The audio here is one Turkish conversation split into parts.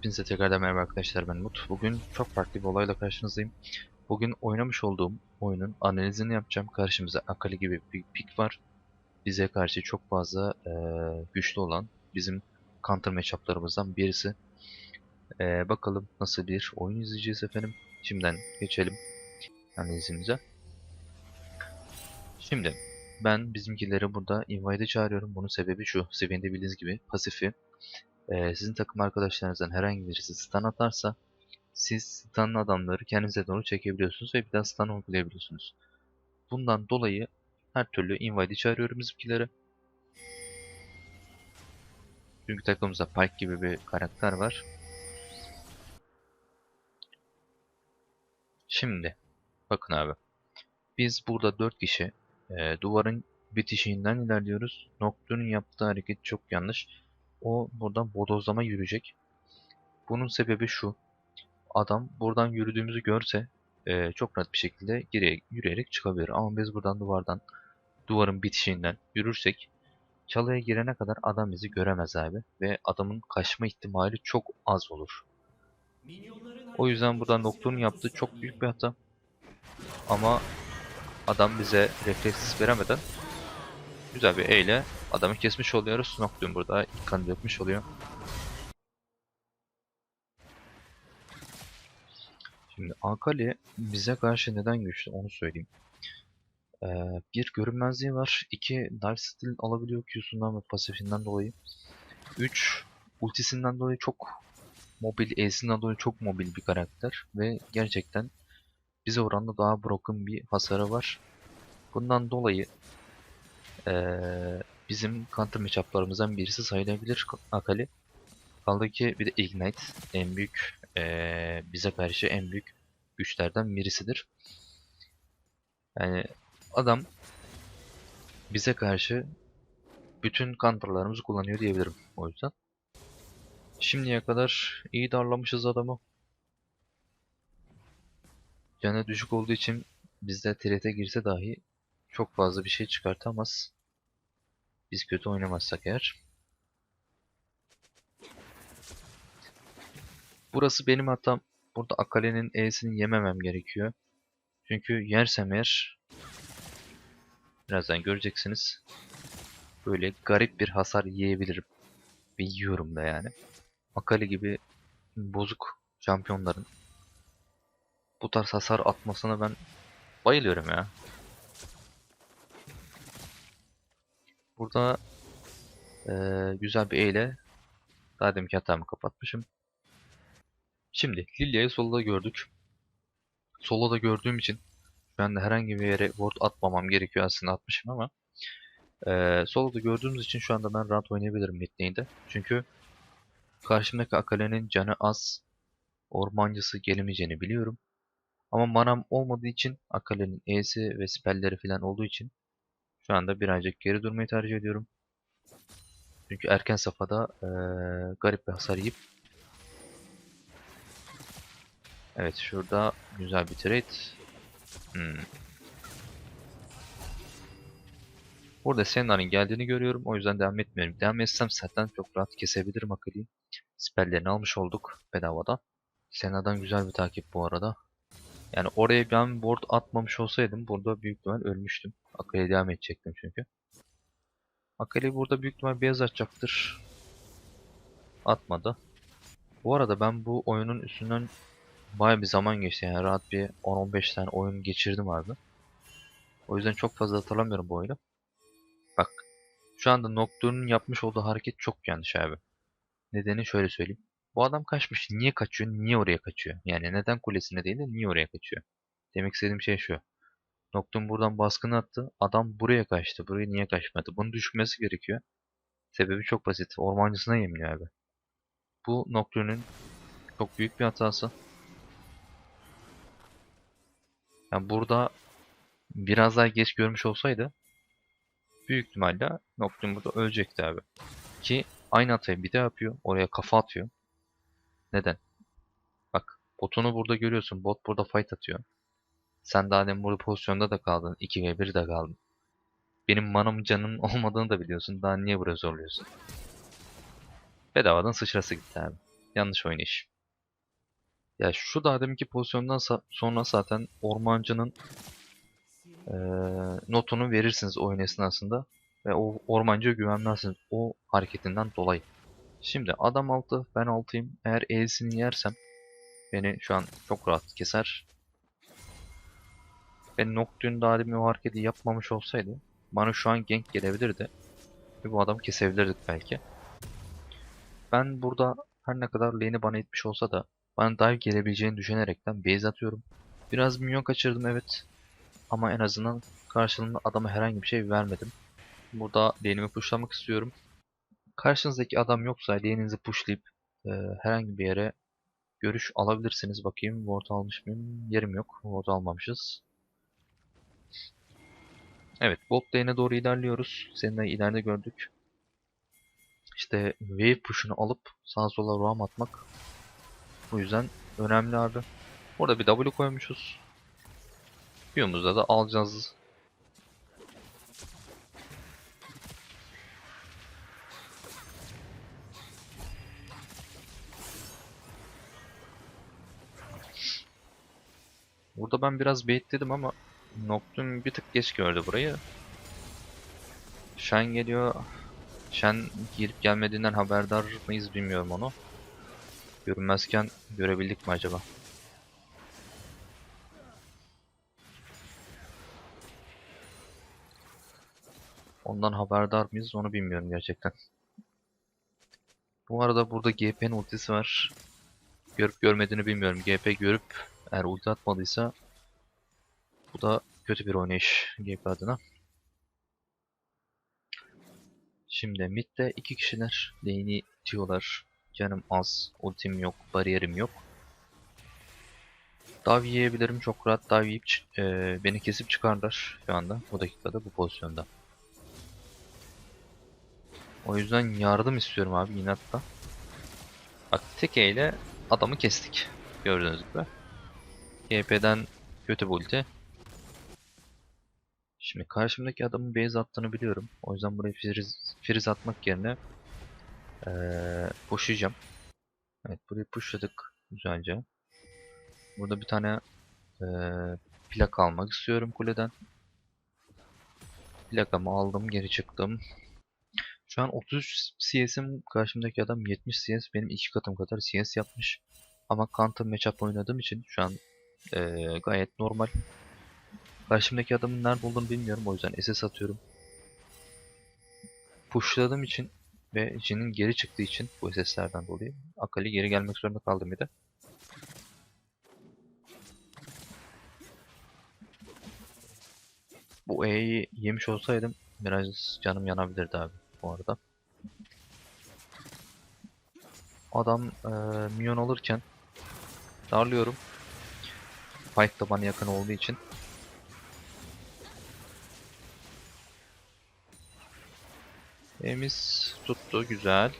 Hepinize tekrardan merhaba arkadaşlar ben Mut. Bugün çok farklı bir olayla karşınızdayım. Bugün oynamış olduğum oyunun analizini yapacağım. Karşımıza Akali gibi bir pik var. Bize karşı çok fazla eee, güçlü olan bizim counter matchup'larımızdan birisi. Eee, bakalım nasıl bir oyun izleyeceğiz efendim. Şimdiden geçelim analizimize. Şimdi ben bizimkileri burada invite'e çağırıyorum. Bunun sebebi şu. Seviyende bildiğiniz gibi pasifi ee, sizin takım arkadaşlarınızdan herhangi birisi stun atarsa siz stun'lı adamları kendinize doğru çekebiliyorsunuz ve bir daha stun uygulayabiliyorsunuz. Bundan dolayı her türlü invite'i çağırıyorum bizimkileri. Çünkü takımımızda Pyke gibi bir karakter var. Şimdi bakın abi. Biz burada 4 kişi e, duvarın bitişiğinden ilerliyoruz. Nocturne'un yaptığı hareket çok yanlış o buradan bodozlama yürüyecek. Bunun sebebi şu. Adam buradan yürüdüğümüzü görse e, çok rahat bir şekilde geriye yürüyerek çıkabilir. Ama biz buradan duvardan, duvarın bitişiğinden yürürsek çalıya girene kadar adam bizi göremez abi. Ve adamın kaçma ihtimali çok az olur. O yüzden buradan doktorun yaptığı çok büyük bir hata. Ama adam bize refleks veremeden güzel bir E ile adamı kesmiş oluyoruz. Nocturne burada ilk kanı dökmüş oluyor. Şimdi Akali bize karşı neden güçlü onu söyleyeyim. Ee, bir görünmezliği var. iki Dark Steel alabiliyor Q'sundan ve pasifinden dolayı. 3 ultisinden dolayı çok mobil, E'sinden dolayı çok mobil bir karakter ve gerçekten bize oranla daha broken bir hasarı var. Bundan dolayı ee, bizim counter matchup'larımızdan birisi sayılabilir Akali. Kaldı ki bir de Ignite en büyük ee, bize karşı en büyük güçlerden birisidir. Yani adam bize karşı bütün counter'larımızı kullanıyor diyebilirim o yüzden. Şimdiye kadar iyi darlamışız adamı. Canı düşük olduğu için bizde TRT girse dahi çok fazla bir şey çıkartamaz. Biz kötü oynamazsak eğer. Burası benim hatam. Burada Akale'nin E'sini yememem gerekiyor. Çünkü yersem eğer birazdan göreceksiniz. Böyle garip bir hasar yiyebilirim. Ve yiyorum da yani. Akali gibi bozuk şampiyonların bu tarz hasar atmasına ben bayılıyorum ya. Burada eee, güzel bir E ile daha deminki hatamı kapatmışım. Şimdi Lilia'yı solda gördük. Solda gördüğüm için ben de herhangi bir yere ward atmamam gerekiyor aslında atmışım ama eee solda gördüğümüz için şu anda ben rahat oynayabilirim mid lane'de. Çünkü karşımdaki Akale'nin canı az. Ormancısı gelemeyeceğini biliyorum. Ama manam olmadığı için Akale'nin E'si ve spellleri falan olduğu için şu anda birazcık geri durmayı tercih ediyorum. Çünkü erken safhada eee, garip bir hasar yiyip Evet şurada güzel bir trade. Hmm. Burada Senna'nın geldiğini görüyorum. O yüzden devam etmiyorum. Devam etsem zaten çok rahat kesebilirim Akali'yi. Spelllerini almış olduk bedavadan. Senna'dan güzel bir takip bu arada. Yani oraya ben ward atmamış olsaydım burada büyük ihtimal ölmüştüm. Akali'ye devam edecektim çünkü. Akali burada büyük ihtimal beyaz atacaktır. Atmadı. Bu arada ben bu oyunun üstünden baya bir zaman geçti yani rahat bir 10-15 tane oyun geçirdim abi. O yüzden çok fazla hatırlamıyorum bu oyunu. Bak şu anda Nocturne'un yapmış olduğu hareket çok yanlış abi. Nedeni şöyle söyleyeyim. Bu adam kaçmış. Niye kaçıyor? Niye oraya kaçıyor? Yani neden kulesine değil de niye oraya kaçıyor? Demek istediğim şey şu. Nocturne buradan baskını attı. Adam buraya kaçtı. Buraya niye kaçmadı? Bunun düşmesi gerekiyor. Sebebi çok basit. Ormancısına yemliyor abi. Bu Nocturne'ün çok büyük bir hatası. Yani burada biraz daha geç görmüş olsaydı büyük ihtimalle Nocturne burada ölecekti abi. Ki aynı hatayı bir daha yapıyor. Oraya kafa atıyor. Neden? Bak botunu burada görüyorsun. Bot burada fight atıyor. Sen daha demin burada pozisyonda da kaldın. 2 ve 1 de kaldın. Benim manam canım olmadığını da biliyorsun. Daha niye buraya zorluyorsun? Bedavadan sıçrası gitti abi. Yanlış oynayış. Ya şu daha deminki pozisyondan sonra zaten ormancının eee, notunu verirsiniz oyun esnasında. Ve o ormancıya güvenmezsiniz o hareketinden dolayı. Şimdi adam altı ben altıyım. Eğer E'sini yersem beni şu an çok rahat keser. Ben Nocturne daha demin o hareketi yapmamış olsaydı bana şu an gank gelebilirdi. Ve bu adamı kesebilirdik belki. Ben burada her ne kadar lane'i bana itmiş olsa da bana dive gelebileceğini düşünerekten base atıyorum. Biraz minyon kaçırdım evet. Ama en azından karşılığında adama herhangi bir şey vermedim. Burada lane'imi pushlamak istiyorum. Karşınızdaki adam yoksa lane'inizi pushlayıp e, herhangi bir yere görüş alabilirsiniz. Bakayım ward almış mıyım? Yerim yok. Ward almamışız. Evet, bot lane'e doğru ilerliyoruz. Seninle ileride gördük. İşte wave push'unu alıp sağa sola roam atmak bu yüzden önemli abi. Orada bir W koymuşuz. Q'muzda da alacağız. Burada ben biraz baitledim ama Nocturne bir tık geç gördü burayı. Shen geliyor. Shen girip gelmediğinden haberdar mıyız bilmiyorum onu. Görünmezken görebildik mi acaba? Ondan haberdar mıyız onu bilmiyorum gerçekten. Bu arada burada GP'nin ultisi var. Görüp görmediğini bilmiyorum. GP görüp eğer ulti atmadıysa bu da kötü bir oynayış GP adına. Şimdi midde iki kişiler lane'i itiyorlar. Canım az, ultim yok, bariyerim yok. Dive yiyebilirim çok rahat dive yiyip eee, beni kesip çıkarlar şu anda bu dakikada bu pozisyonda. O yüzden yardım istiyorum abi inatla. Bak tek E ile adamı kestik. Gördüğünüz gibi. GP'den kötü bir ulti. Şimdi karşımdaki adamın base attığını biliyorum. O yüzden buraya freeze atmak yerine eee pushlayacağım. Evet burayı pushladık güzelce. Burada bir tane eee plak almak istiyorum kuleden. Plakamı aldım geri çıktım. Şu an 33 CS'im karşımdaki adam 70 CS benim iki katım kadar CS yapmış. Ama counter matchup oynadığım için şu an eee, gayet normal. Karşımdaki adamın nerede olduğunu bilmiyorum o yüzden SS atıyorum. Pushladığım için ve Jin'in geri çıktığı için bu SS'lerden dolayı Akali geri gelmek zorunda kaldım bir de. Bu E'yi yemiş olsaydım biraz canım yanabilirdi abi bu arada. Adam eee minyon alırken darlıyorum. Fight da bana yakın olduğu için. E'miz tuttu güzel.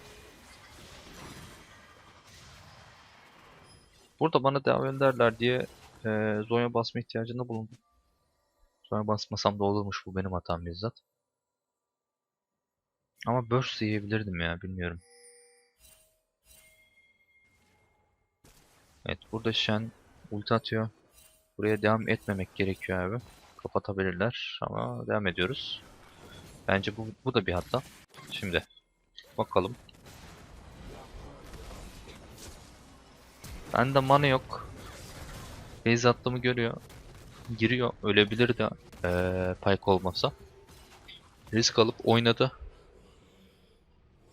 Burada bana devam ederler diye eee Zonya basma ihtiyacında bulundum. Zonya basmasam da olurmuş bu benim hatam bizzat. Ama burst yiyebilirdim ya bilmiyorum. Evet burada Shen ulti atıyor. Buraya devam etmemek gerekiyor abi. Kapatabilirler ama devam ediyoruz. Bence bu, bu da bir hata. Şimdi bakalım. Bende mana yok. Base attığımı görüyor. Giriyor. Ölebilir de eee Pyke olmasa. Risk alıp oynadı.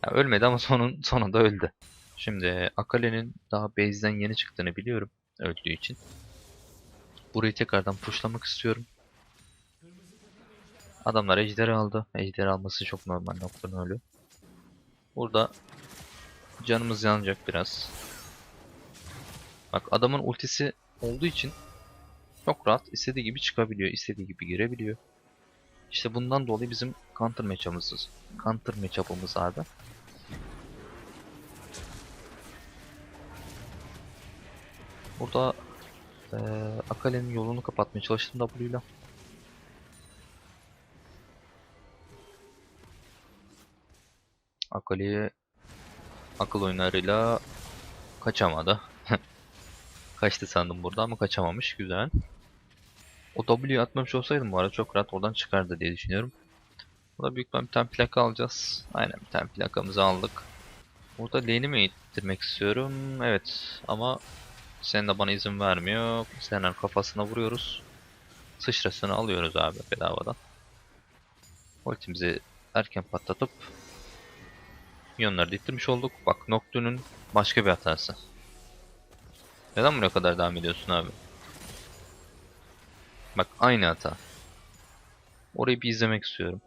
Ya ölmedi ama sonun sonunda öldü. Şimdi Akale'nin daha base'den yeni çıktığını biliyorum. Öldüğü için. Burayı tekrardan pushlamak istiyorum. Adamlar ejderi aldı. Ejderi alması çok normal noktanın ölü. Burada canımız yanacak biraz. Bak adamın ultisi olduğu için çok rahat istediği gibi çıkabiliyor, istediği gibi girebiliyor. İşte bundan dolayı bizim counter matchup'ımız, counter matchup'ımız abi. Burada eee Akale'nin yolunu kapatmaya çalıştım W'yla. Akali'ye akıl oyunlarıyla Kaçamadı. Kaçtı sandım burada ama kaçamamış. Güzel. O W'yu atmamış olsaydım bu arada çok rahat oradan çıkardı diye düşünüyorum. Burada büyük bir tane plaka alacağız. Aynen bir tane plakamızı aldık. Burada lane'i mi ittirmek istiyorum? Evet ama sen de bana izin vermiyor. Senin kafasına vuruyoruz. Sıçrasını alıyoruz abi bedavadan. Ultimizi erken patlatıp Minyonları da ittirmiş olduk. Bak Nocturne'un başka bir hatası. Neden buraya kadar devam ediyorsun abi? Bak aynı hata. Orayı bir izlemek istiyorum.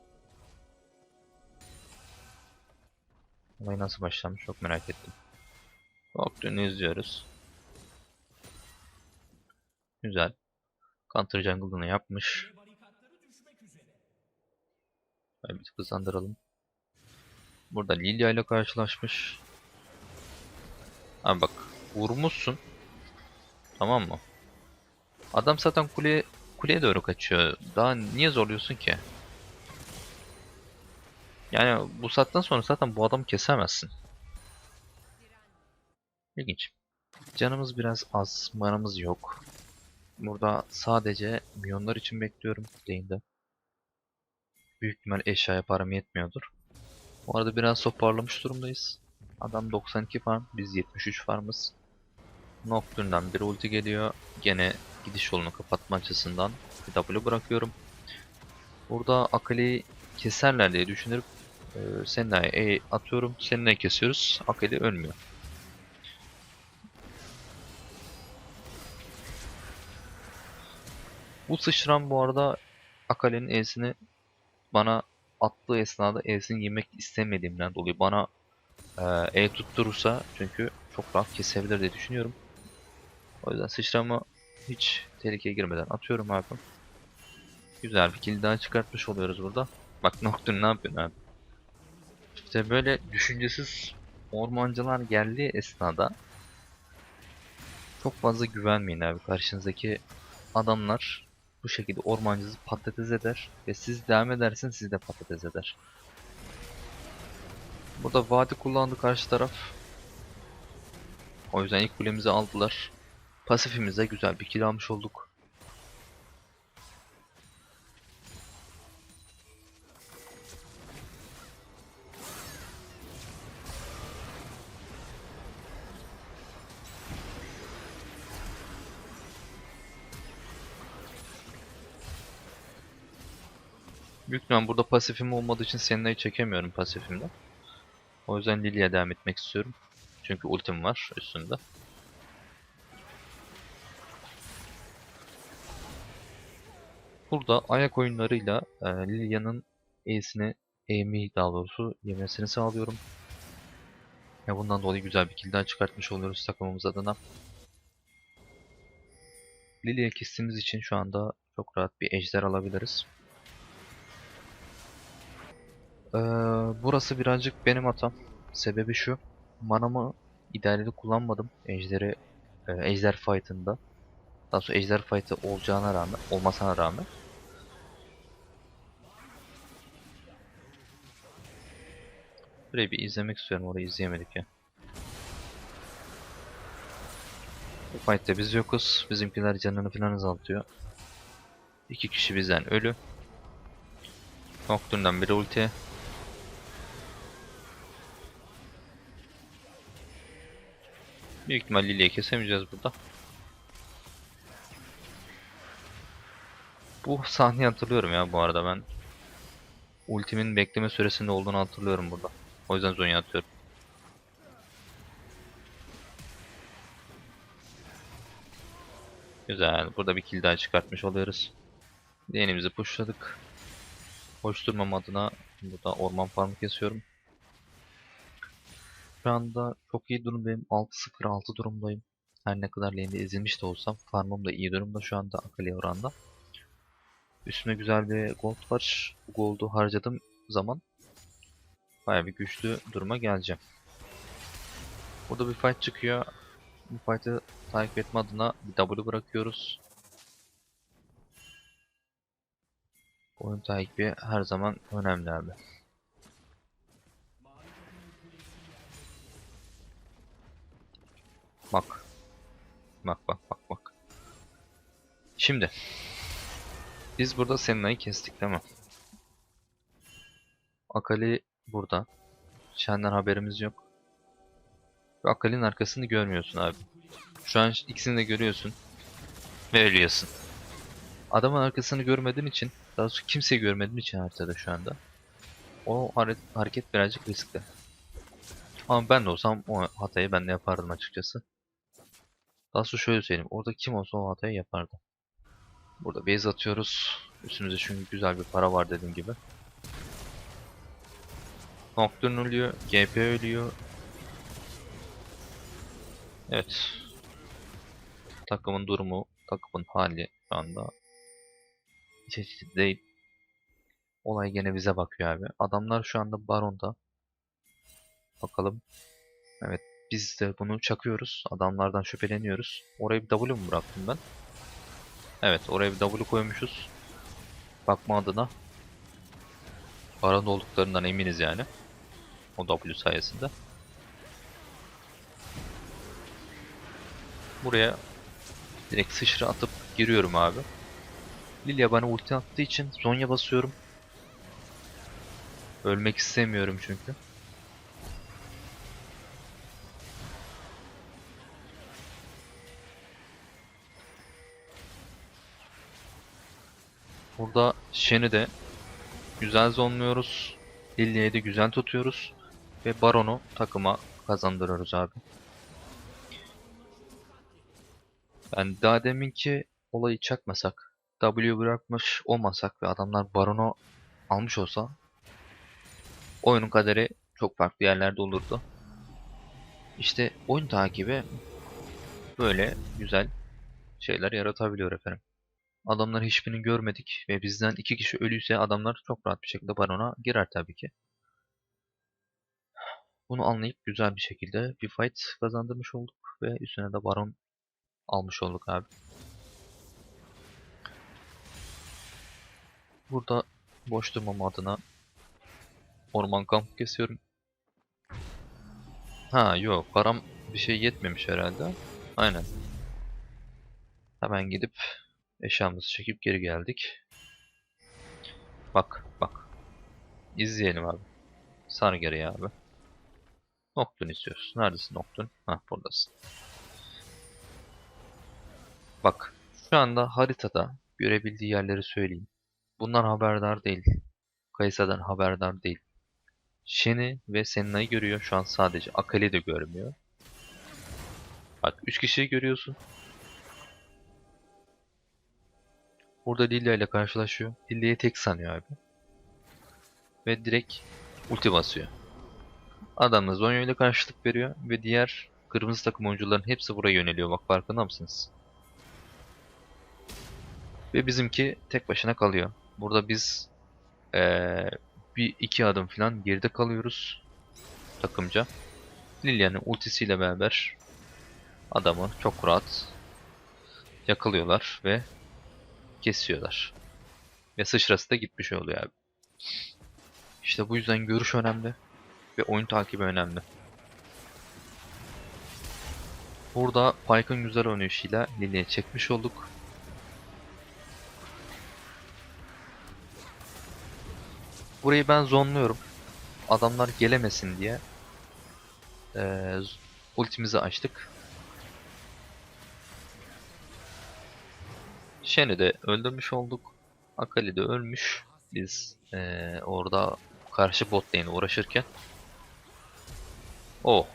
Olay nasıl başlamış çok merak ettim. Nocturne'u izliyoruz. Güzel. Counter jungle'ını yapmış. Şöyle bir tık hızlandıralım. Burada Lilia ile karşılaşmış. Abi bak vurmuşsun. Tamam mı? Adam zaten kule kuleye doğru kaçıyor. Daha niye zorluyorsun ki? Yani bu saatten sonra zaten bu adamı kesemezsin. İlginç. Canımız biraz az, manamız yok. Burada sadece milyonlar için bekliyorum lane'de. Büyük ihtimal eşyaya param yetmiyordur. Bu arada biraz toparlamış durumdayız. Adam 92 farm, biz 73 farmız. Nocturne'dan bir ulti geliyor. Gene gidiş yolunu kapatma açısından W bırakıyorum. Burada Akali'yi keserler diye düşünürüp e, Senna'ya E atıyorum. Senna'yı kesiyoruz. Akali ölmüyor. Bu sıçran bu arada Akali'nin E'sini bana attığı esnada E'sini yemek istemediğimden dolayı bana e, E tutturursa çünkü çok rahat kesebilir diye düşünüyorum. O yüzden sıçramı hiç tehlikeye girmeden atıyorum abi. Güzel bir kill daha çıkartmış oluyoruz burada. Bak Nocturne ne yapıyorsun abi? İşte böyle düşüncesiz ormancılar geldiği esnada çok fazla güvenmeyin abi. Karşınızdaki adamlar bu şekilde ormancınızı patates eder ve siz devam ederseniz siz de patates eder. Burada vadi kullandı karşı taraf. O yüzden ilk kulemizi aldılar. Pasifimizde güzel bir kill almış olduk. Büyük burada pasifim olmadığı için Senna'yı çekemiyorum pasifimde. O yüzden Lilia'ya devam etmek istiyorum. Çünkü ultim var üstünde. Burada ayak oyunlarıyla e, Lilia'nın E'sini, E'mi daha doğrusu yemesini sağlıyorum. Ve bundan dolayı güzel bir kill çıkartmış oluyoruz takımımız adına. Lilia kestiğimiz için şu anda çok rahat bir ejder alabiliriz. Ee, burası birazcık benim hatam. Sebebi şu. Manamı idareli kullanmadım. Ejderi, e, ejder fight'ında. Daha sonra ejder fight'ı olacağına rağmen, olmasına rağmen. Burayı bir izlemek istiyorum. Orayı izleyemedik ya. Bu fight'te biz yokuz. Bizimkiler canını falan azaltıyor. İki kişi bizden ölü. Nocturne'dan biri ulti. Büyük ihtimal Lilia'yı kesemeyeceğiz burada. Bu sahneyi hatırlıyorum ya bu arada ben. Ultimin bekleme süresinde olduğunu hatırlıyorum burada. O yüzden Zonya atıyorum. Güzel. Burada bir kill daha çıkartmış oluyoruz. Lane'imizi pushladık. Hoş durmam adına burada orman farmı kesiyorum. Şu anda çok iyi durumdayım. 6-0-6 durumdayım. Her ne kadar lane'de ezilmiş de olsam farmım da iyi durumda şu anda Akali oranda. Üstüne güzel bir gold var. Bu gold'u harcadığım zaman baya bir güçlü duruma geleceğim. Burada bir fight çıkıyor. Bu fight'ı takip etme adına bir W bırakıyoruz. Oyun takibi her zaman önemli abi. Bak. Bak bak bak bak. Şimdi. Biz burada Senna'yı kestik değil mi? Akali burada. Shen'den haberimiz yok. Ve Akali'nin arkasını görmüyorsun abi. Şu an ikisini de görüyorsun. Ve ölüyorsun. Adamın arkasını görmediğin için, daha doğrusu kimseyi görmediğin için haritada şu anda. O hare- hareket birazcık riskli. Ama ben de olsam o hatayı ben de yapardım açıkçası. Sonra şöyle söyleyeyim. Orada kim olsa o hatayı yapardı. Burada base atıyoruz. Üstümüzde çünkü güzel bir para var dediğim gibi. Nocturne ölüyor. GP ölüyor. Evet. Takımın durumu, takımın hali şu anda eşit değil. Olay gene bize bakıyor abi. Adamlar şu anda Baron'da. Bakalım. Evet biz de bunu çakıyoruz. Adamlardan şüpheleniyoruz. Oraya bir W mu bıraktım ben? Evet oraya bir W koymuşuz. Bakma adına. Baron'da olduklarından eminiz yani. O W sayesinde. Buraya direkt sıçra atıp giriyorum abi. Lilia bana ulti attığı için Zonya basıyorum. Ölmek istemiyorum çünkü. Burada Shen'i de güzel zonluyoruz. Lilia'yı da güzel tutuyoruz. Ve Baron'u takıma kazandırıyoruz abi. Ben daha deminki olayı çakmasak, W bırakmış olmasak ve adamlar Baron'u almış olsa oyunun kaderi çok farklı yerlerde olurdu. İşte oyun takibi böyle güzel şeyler yaratabiliyor efendim. Adamları hiçbirini görmedik ve bizden iki kişi ölüyse adamlar çok rahat bir şekilde barona girer tabii ki. Bunu anlayıp güzel bir şekilde bir fight kazandırmış olduk ve üstüne de baron almış olduk abi. Burada boş durmam adına orman kamp kesiyorum. Ha yok param bir şey yetmemiş herhalde. Aynen. Hemen gidip eşyamızı çekip geri geldik. Bak bak. İzleyelim abi. Sar geriye abi. Noktun istiyoruz. Neredesin Noktun? Hah buradasın. Bak. Şu anda haritada görebildiği yerleri söyleyeyim. Bunlar haberdar değil. Kayısa'dan haberdar değil. Shen'i ve Senna'yı görüyor. Şu an sadece Akali de görmüyor. Bak 3 kişiyi görüyorsun. Burada Lilia ile karşılaşıyor. Lilia'yı tek sanıyor abi. Ve direkt ulti basıyor. Adam da Zonya ile karşılık veriyor ve diğer kırmızı takım oyuncuların hepsi buraya yöneliyor. Bak farkında mısınız? Ve bizimki tek başına kalıyor. Burada biz eee, bir iki adım falan geride kalıyoruz takımca. Lilia'nın ultisiyle beraber adamı çok rahat yakalıyorlar ve kesiyorlar. Ve sıçrası da gitmiş oluyor abi. İşte bu yüzden görüş önemli ve oyun takibi önemli. Burada Pyke'ın güzel oynayışıyla Lilia'yı çekmiş olduk. Burayı ben zonluyorum. Adamlar gelemesin diye eee, z- ultimizi açtık. Shen'i de öldürmüş olduk. Akali de ölmüş. Biz eee, orada karşı bot lane uğraşırken. Oh.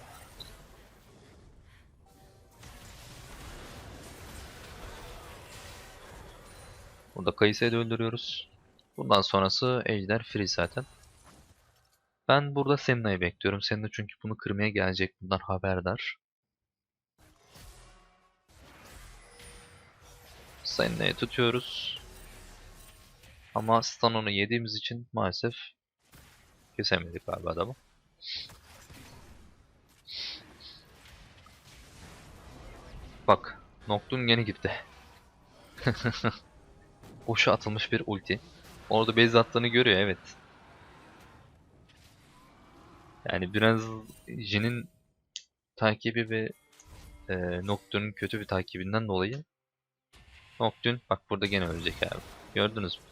Burada Kayısı'yı da öldürüyoruz. Bundan sonrası Ejder free zaten. Ben burada Senna'yı bekliyorum. Senna çünkü bunu kırmaya gelecek. Bundan haberdar. Senna'yı tutuyoruz. Ama stun onu yediğimiz için maalesef kesemedik abi adamı. Bak. Nocturne yeni gitti. Boşa atılmış bir ulti. Orada base attığını görüyor evet. Yani biraz Jin'in takibi ve e, Nocturne'un kötü bir takibinden dolayı Nocturne bak burada gene ölecek abi. Gördünüz mü?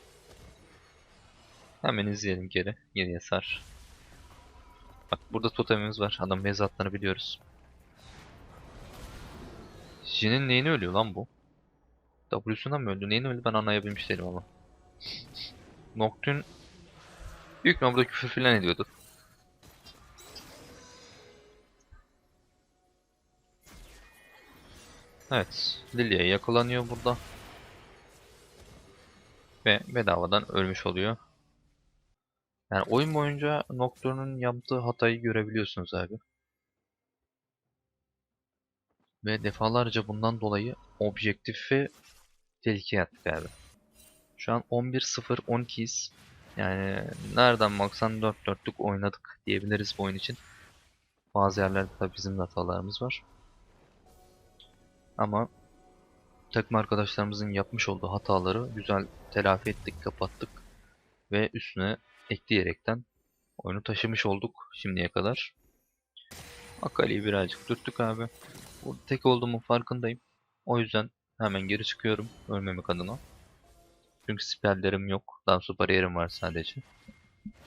Hemen izleyelim geri. Geriye sar. Bak burada totemimiz var. Adam mezatlarını biliyoruz. Jin'in neyini ölüyor lan bu? W'sundan mı öldü? Neyini öldü ben anlayabilmiş değilim ama. Nocturne büyük noktada küfür filan ediyordu. Evet, Lilia yakalanıyor burada. Ve bedavadan ölmüş oluyor. Yani oyun boyunca Nocturne'un yaptığı hatayı görebiliyorsunuz abi. Ve defalarca bundan dolayı objektifi tehlikeye attık abi. Şu an 11-0 12'yiz. Yani nereden baksan 4 dörtlük oynadık diyebiliriz bu oyun için. Bazı yerlerde tabii bizim de hatalarımız var. Ama takım arkadaşlarımızın yapmış olduğu hataları güzel telafi ettik, kapattık. Ve üstüne ekleyerekten oyunu taşımış olduk şimdiye kadar. Akali'yi birazcık dürttük abi. Burada tek olduğumun farkındayım. O yüzden hemen geri çıkıyorum ölmemek adına. Çünkü spelllerim yok. Daha su bariyerim var sadece.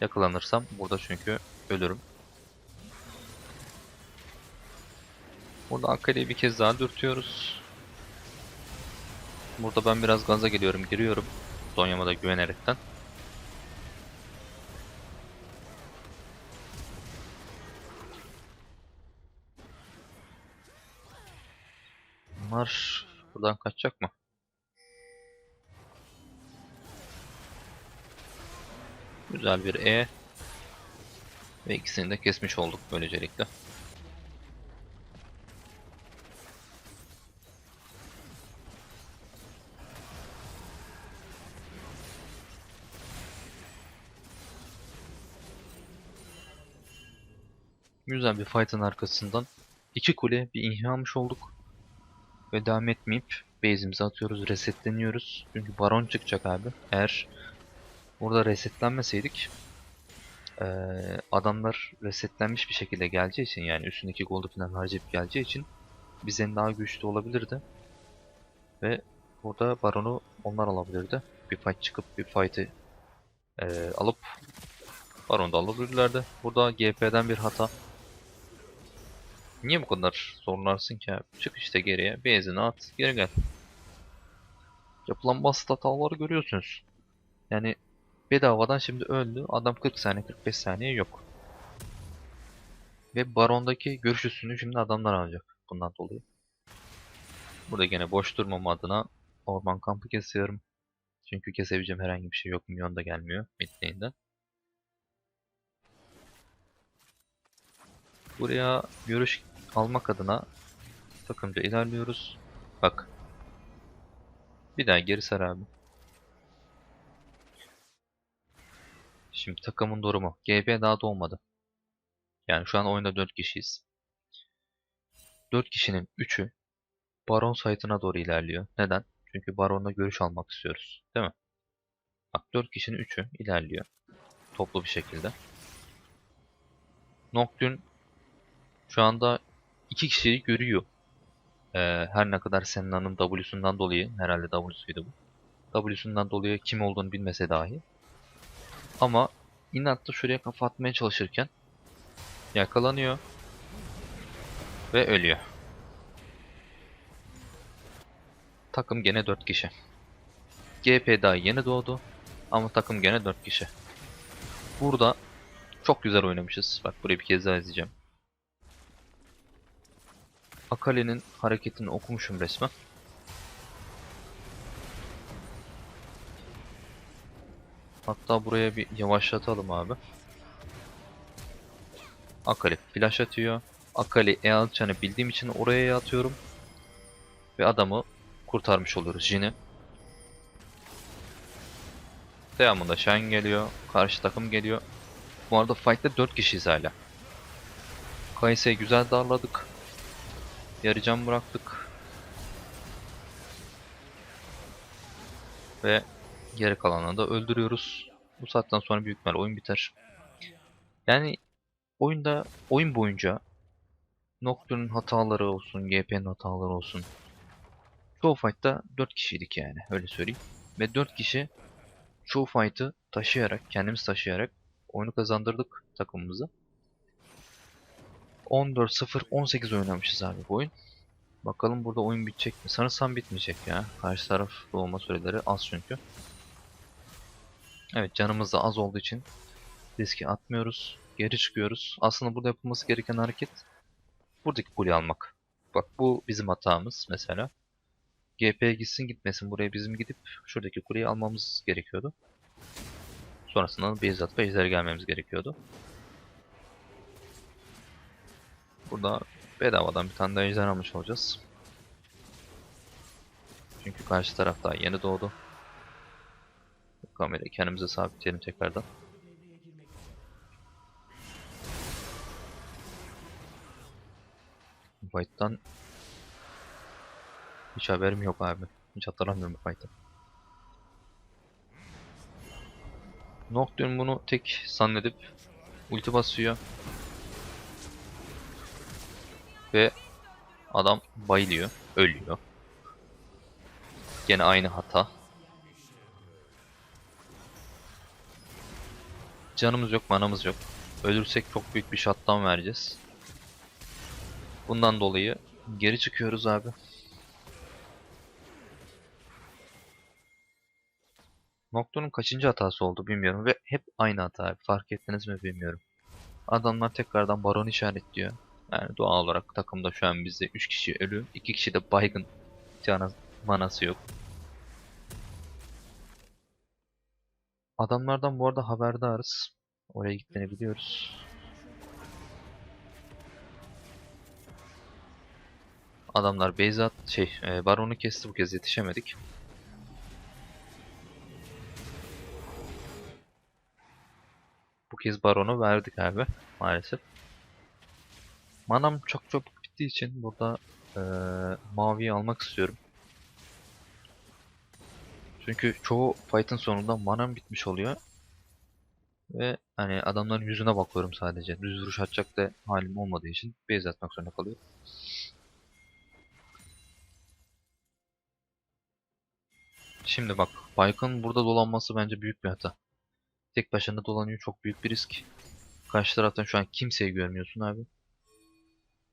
Yakalanırsam burada çünkü ölürüm. Burada Akali'yi bir kez daha dürtüyoruz. Burada ben biraz gaza geliyorum, giriyorum. Zonya'ma da güvenerekten. Bunlar buradan kaçacak mı? Güzel bir E. Ve ikisini de kesmiş olduk böylelikle. Güzel bir fight'ın arkasından iki kule bir inhiba almış olduk. Ve devam etmeyip base'imizi atıyoruz, resetleniyoruz. Çünkü baron çıkacak abi. Eğer burada resetlenmeseydik adamlar resetlenmiş bir şekilde geleceği için yani üstündeki gold'u falan harcayıp geleceği için bizden daha güçlü olabilirdi. Ve burada baronu onlar alabilirdi. Bir fight çıkıp bir fight'ı eee, alıp baronu da alabilirlerdi. Burada GP'den bir hata. Niye bu kadar zorlarsın ki abi? Çık işte geriye. Benzini at. Geri gel. Yapılan basit hataları görüyorsunuz. Yani bedavadan şimdi öldü. Adam 40 saniye 45 saniye yok. Ve barondaki görüş üstünü şimdi adamlar alacak. Bundan dolayı. Burada gene boş durmam adına orman kampı kesiyorum. Çünkü kesebileceğim herhangi bir şey yok. Minyon da gelmiyor mid lane'den. Buraya görüş almak adına takımca ilerliyoruz. Bak. Bir daha geri sar abi. Şimdi takımın durumu. GB daha doğmadı. Yani şu an oyunda 4 kişiyiz. 4 kişinin 3'ü Baron site'ına doğru ilerliyor. Neden? Çünkü Baron'la görüş almak istiyoruz. Değil mi? Bak 4 kişinin 3'ü ilerliyor. Toplu bir şekilde. Nocturne şu anda iki kişiyi görüyor. Ee, her ne kadar Senna'nın W'sundan dolayı, herhalde W'suydu bu. W'sundan dolayı kim olduğunu bilmese dahi. Ama inatla şuraya kafa atmaya çalışırken yakalanıyor ve ölüyor. Takım gene 4 kişi. GP daha yeni doğdu ama takım gene 4 kişi. Burada çok güzel oynamışız. Bak burayı bir kez daha izleyeceğim. Akali'nin hareketini okumuşum resmen. Hatta buraya bir yavaşlatalım abi. Akali flash atıyor. Akali E atacağını bildiğim için oraya atıyorum. Ve adamı kurtarmış oluruz Jin'i. Devamında Shen geliyor. Karşı takım geliyor. Bu arada fight'te 4 kişiyiz hala. Kayse'yi güzel darladık. Yarı can bıraktık. Ve geri kalanını da öldürüyoruz. Bu saatten sonra büyük ihtimal oyun biter. Yani oyunda oyun boyunca Nocturne'un hataları olsun, GP'nin hataları olsun. Çoğu fight'ta 4 kişiydik yani öyle söyleyeyim. Ve 4 kişi çoğu fight'ı taşıyarak, kendimiz taşıyarak oyunu kazandırdık takımımıza. 14-0-18 oynamışız abi bu oyun. Bakalım burada oyun bitecek mi? Sanırsam bitmeyecek ya. Karşı taraf doğma süreleri az çünkü. Evet canımız da az olduğu için riski atmıyoruz. Geri çıkıyoruz. Aslında burada yapılması gereken hareket buradaki kuleyi almak. Bak bu bizim hatamız mesela. GP'ye gitsin gitmesin buraya bizim gidip şuradaki kuleyi almamız gerekiyordu. Sonrasında base atıp ejder gelmemiz gerekiyordu. Burada bedavadan bir tane daha ejder almış olacağız. Çünkü karşı taraf daha yeni doğdu. Kamerayı kendimize sabitleyelim tekrardan. Fight'tan hiç haberim yok abi. Hiç hatırlamıyorum bu fight'ı. Nocturne bunu tek zannedip ulti basıyor. Ve adam bayılıyor, ölüyor. Gene aynı hata. Canımız yok, manamız yok. Ölürsek çok büyük bir shutdown vereceğiz. Bundan dolayı geri çıkıyoruz abi. Nocturne'un kaçıncı hatası oldu bilmiyorum ve hep aynı hata abi. Fark ettiniz mi bilmiyorum. Adamlar tekrardan baron işaretliyor. Yani doğal olarak takımda şu an bizde 3 kişi ölü, 2 kişi de baygın. Canı manası yok. Adamlardan bu arada haberdarız. Oraya gittiğini biliyoruz. Adamlar Beyzat şey e, Baron'u kesti bu kez yetişemedik. Bu kez Baron'u verdik abi maalesef. Manam çok çok bittiği için burada e, maviyi almak istiyorum. Çünkü çoğu fight'ın sonunda manam bitmiş oluyor. Ve hani adamların yüzüne bakıyorum sadece. Düz vuruş atacak da halim olmadığı için base atmak zorunda kalıyorum. Şimdi bak, Baykın burada dolanması bence büyük bir hata. Tek başına dolanıyor çok büyük bir risk. Karşı taraftan şu an kimseyi görmüyorsun abi.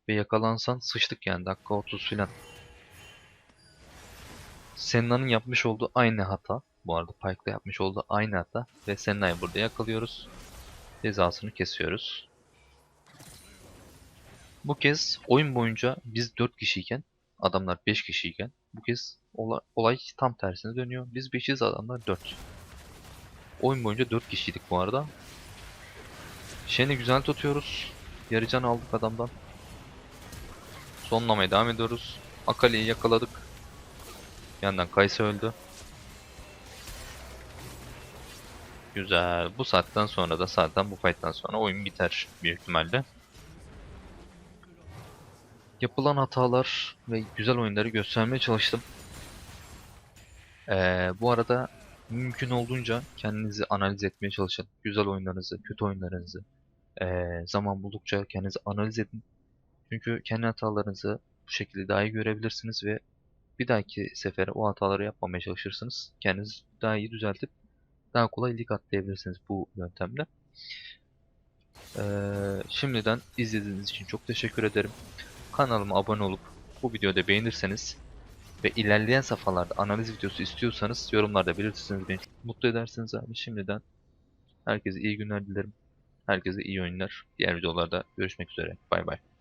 Ve yakalansan sıçtık yani dakika 30 filan. Senna'nın yapmış olduğu aynı hata. Bu arada Pike'la yapmış olduğu aynı hata. Ve Senna'yı burada yakalıyoruz. Cezasını kesiyoruz. Bu kez oyun boyunca biz 4 kişiyken, adamlar 5 kişiyken bu kez olay, olay tam tersine dönüyor. Biz 5'iz adamlar 4. Oyun boyunca 4 kişiydik bu arada. Shen'i güzel tutuyoruz. Yarı can aldık adamdan. Sonlamaya devam ediyoruz. Akali'yi yakaladık. Yandan Kayse öldü. Güzel. Bu saatten sonra da zaten bu fight'tan sonra oyun biter büyük ihtimalle. Yapılan hatalar ve güzel oyunları göstermeye çalıştım. Ee, bu arada mümkün olduğunca kendinizi analiz etmeye çalışın. Güzel oyunlarınızı, kötü oyunlarınızı. ee, zaman buldukça kendinizi analiz edin. Çünkü kendi hatalarınızı bu şekilde daha iyi görebilirsiniz ve bir dahaki sefere o hataları yapmamaya çalışırsınız. Kendinizi daha iyi düzeltip daha kolay lig atlayabilirsiniz bu yöntemle. Ee, şimdiden izlediğiniz için çok teşekkür ederim. Kanalıma abone olup bu videoda beğenirseniz ve ilerleyen safhalarda analiz videosu istiyorsanız yorumlarda belirtirseniz beni mutlu edersiniz abi. Şimdiden herkese iyi günler dilerim. Herkese iyi oyunlar. Diğer videolarda görüşmek üzere. Bay bay.